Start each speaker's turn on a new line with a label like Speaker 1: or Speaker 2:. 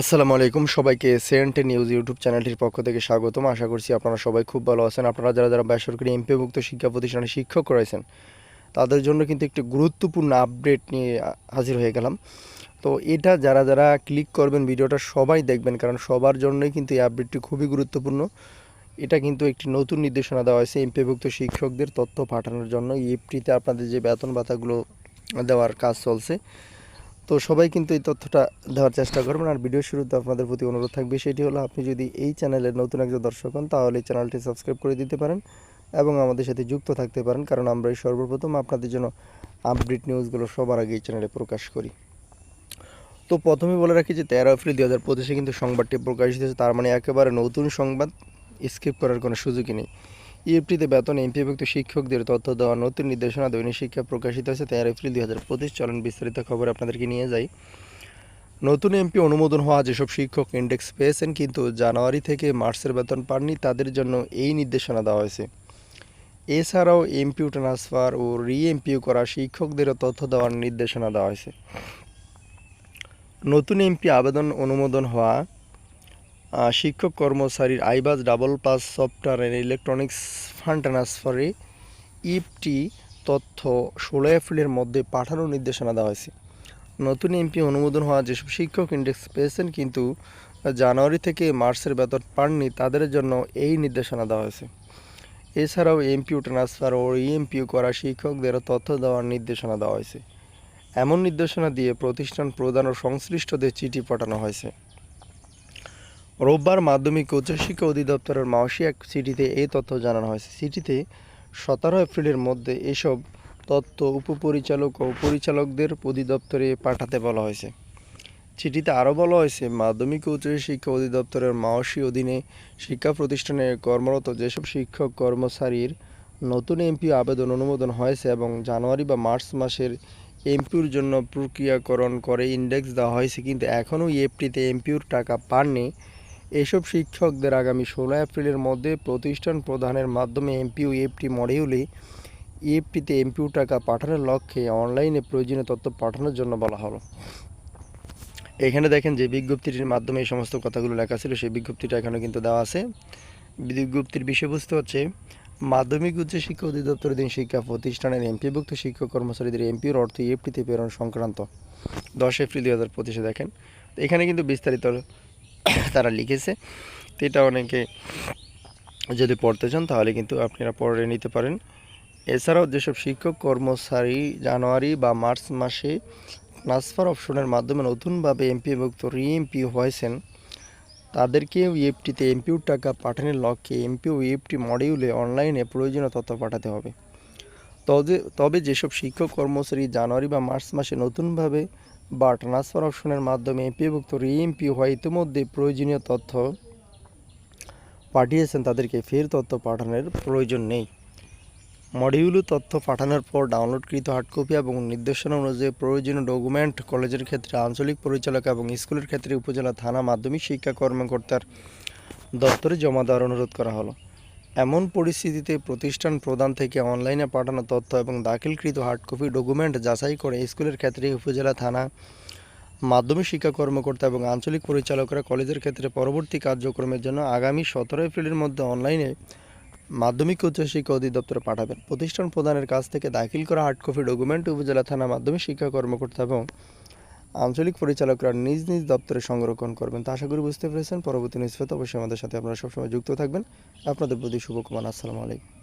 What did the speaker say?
Speaker 1: আসসালামু আলাইকুম সবাইকে সেন্টে নিউজ ইউটিউব চ্যানেলটির পক্ষ থেকে স্বাগতম। আশা করছি আপনারা সবাই খুব ভালো আছেন। আপনারা যারা যারা বেসরকারি এমপিভুক্ত শিক্ষা প্রতিষ্ঠানে শিক্ষক রয়েছেন, তাদের জন্য কিন্তু একটি গুরুত্বপূর্ণ আপডেট নিয়ে হাজির হয়ে গেলাম। তো এটা যারা যারা ক্লিক করবেন, ভিডিওটা সবাই দেখবেন, কারণ সবার জন্যই কিন্তু এই আপডেটটি খুবই গুরুত্বপূর্ণ। এটা কিন্তু একটি নতুন নির্দেশনা দেওয়া হয়েছে এমপিভুক্ত শিক্ষকদের তথ্য পাঠানোর জন্য। ইএফটিতে আপনাদের যে বেতন ভাতাগুলো দেওয়ার কাজ চলছে তো সবাই কিন্তু এই তথ্যটা দেওয়ার চেষ্টা করবেন। আর ভিডিও শুরুতে আপনাদের প্রতি অনুরোধ থাকবে, সেটি হলো আপনি যদি এই চ্যানেলের নতুন একজন দর্শক হন, তাহলে এই চ্যানেলটি সাবস্ক্রাইব করে দিতে পারেন এবং আমাদের সাথে যুক্ত থাকতে পারেন, কারণ আমরা এই সর্বপ্রথম আপনাদের জন্য আপডেট নিউজগুলো সবার আগে এই চ্যানেলে প্রকাশ করি। তো প্রথমে বলে রাখি যে তেরো এপ্রিল দু হাজার পঁচিশে কিন্তু সংবাদটি প্রকাশিত হয়েছে, তার মানে একেবারে নতুন সংবাদ স্কিপ করার কোনো সুযোগই নেই। ইএফটিতে বেতন এমপিভুক্ত শিক্ষকদের তথ্য দেওয়া নতুন নির্দেশনা দৈনিক শিক্ষা প্রকাশিত হয়েছে তেরো এপ্রিল দুই হাজার পঁচিশ। চলন বিস্তারিত খবর আপনাদেরকে নিয়ে যাই। নতুন এমপি অনুমোদন হওয়া যেসব শিক্ষক ইন্ডেক্স পেয়েছেন কিন্তু জানুয়ারি থেকে মার্চের বেতন পাননি, তাদের জন্য এই নির্দেশনা দেওয়া হয়েছে। এছাড়াও এমপিউ ট্রান্সফার ও রি এমপিউ করা শিক্ষকদেরও তথ্য দেওয়ার নির্দেশনা দেওয়া হয়েছে। নতুন এমপি আবেদন অনুমোদন হওয়া শিক্ষক কর্মচারীর iBAS double plus software and electronics fund ট্রান্সফারে ইপটি তথ্য ষোলো এপ্রিলের মধ্যে পাঠানোর নির্দেশনা দেওয়া হয়েছে। নতুন এমপি অনুমোদন হওয়া যেসব শিক্ষক ইন্ডেক্স পেয়েছেন কিন্তু জানুয়ারি থেকে মার্চের বেতন পাননি, তাদের জন্য এই নির্দেশনা দেওয়া হয়েছে। এছাড়াও এমপিউ ট্রান্সফার ও ইএমপিউ করা শিক্ষকদেরও তথ্য দেওয়ার নির্দেশনা দেওয়া হয়েছে। এমন নির্দেশনা দিয়ে প্রতিষ্ঠান প্রদান ও সংশ্লিষ্টদের চিঠি পাঠানো হয়েছে। রোববার মাধ্যমিক উচ্চশিক্ষা অধিদপ্তরের মাওসী এক চিঠিতে এই তথ্য জানানো হয়েছে। সিটিতে সতেরো এপ্রিলের মধ্যে এসব তথ্য উপপরিচালক ও পরিচালকদের অধিদপ্তরে পাঠাতে বলা হয়েছে। চিঠিতে আরও বলা হয়েছে, মাধ্যমিক ও উচ্চশিক্ষা অধিদপ্তরের মাওসি অধীনে শিক্ষা প্রতিষ্ঠানে কর্মরত যেসব শিক্ষক কর্মচারীর নতুন এমপি আবেদন অনুমোদন হয়েছে এবং জানুয়ারি বা মার্চ মাসের এমপিউর জন্য প্রক্রিয়াকরণ করে ইন্ডেক্স দেওয়া হয়েছে, কিন্তু এখনও ইএফটিতে এমপিউর টাকা পাননি। এসব শিক্ষকদের আগামী ষোলো এপ্রিলের মধ্যে প্রতিষ্ঠান প্রদানের মাধ্যমে এমপিউ, এফটি, মডিউলে ইএফটিতে এমপিউ টাকা পাঠানোর লক্ষ্যে অনলাইনে প্রয়োজনীয় তথ্য পাঠানোর জন্য বলা হলো। এখানে দেখেন যে বিজ্ঞপ্তিটির মাধ্যমে এই সমস্ত কথাগুলো লেখা ছিল, সেই বিজ্ঞপ্তিটা এখানে কিন্তু দেওয়া আছে। বিজ্ঞপ্তির বিষয়বস্তু হচ্ছে, মাধ্যমিক উচ্চ শিক্ষা অধিদপ্তর দিন শিক্ষা প্রতিষ্ঠানের এমপিভুক্ত শিক্ষক কর্মচারীদের এমপির অর্থ ইএফটিতে প্রেরণ সংক্রান্ত। দশ এপ্রিল দুই হাজার দেখেন। এখানে কিন্তু বিস্তারিত তারা লিখেছে। তো এটা অনেকে যদি পড়তে চান, তাহলে কিন্তু আপনারা পড়ে নিতে পারেন। এছাড়াও যেসব শিক্ষক কর্মচারী জানুয়ারি বা মার্চ মাসে ট্রান্সফার অপশনের মাধ্যমে নতুনভাবে এমপিভুক্ত রি এমপি হয়েছেন তাদেরকেও ইএফটিতে এমপিউ টাকা পাঠানোর লক্ষ্যে এমপিউ ইএফটি মডিউলে অনলাইনে প্রয়োজনীয় তথ্য পাঠাতে হবে। তবে তবে যেসব শিক্ষক কর্মচারী জানুয়ারি বা মার্চ মাসে নতুনভাবে বা ট্রান্সফার অপশনের মাধ্যমে এমপিভুক্ত রিএমপি হয় ইতিমধ্যে প্রয়োজনীয় তথ্য পাঠিয়েছেন। তাদেরকে ফের তথ্য পাঠানোর প্রয়োজন নেই। মডিউল তথ্য পাঠানোর পর ডাউনলোডকৃত হার্ডকপি এবং নির্দেশনা অনুযায়ী প্রয়োজনীয় ডকুমেন্ট, কলেজের ক্ষেত্রে আঞ্চলিক পরিচালক এবং স্কুলের ক্ষেত্রে উপজেলা থানা মাধ্যমিক শিক্ষা কর্মকর্তার দপ্তরে জমা দেওয়ার অনুরোধ করা হলো। এমন পরিস্থিতিতে প্রতিষ্ঠান প্রদান থেকে অনলাইনে পাঠানো তথ্য এবং দাখিলকৃত হার্ডকপি ডকুমেন্ট যাচাই করে স্কুলের ক্ষেত্রে উপজেলা থানা, মাধ্যমিক শিক্ষা কর্মকর্তা এবং আঞ্চলিক পরিচালকরা কলেজের ক্ষেত্রে পরবর্তী কার্যক্রমের জন্য আগামী সতেরো এপ্রিলের মধ্যে অনলাইনে মাধ্যমিক উচ্চশিক্ষা অধিদপ্তরে পাঠাবেন। প্রতিষ্ঠান প্রদানের কাছ থেকে দাখিল করা হার্ডকপি ডকুমেন্ট উপজেলা থানা, মাধ্যমিক শিক্ষা কর্মকর্তা এবং আঞ্চলিক পরিচালকরা নিজ নিজ দপ্তরে সংরক্ষণ করবেন। তা আশা করি বুঝতে পেরেছেন। পরবর্তী নিউজ অবশ্যই আমাদের সাথে আপনারা সবসময় যুক্ত থাকবেন। আপনাদের প্রতি শুভকামনা। আসসালামু আলাইকুম।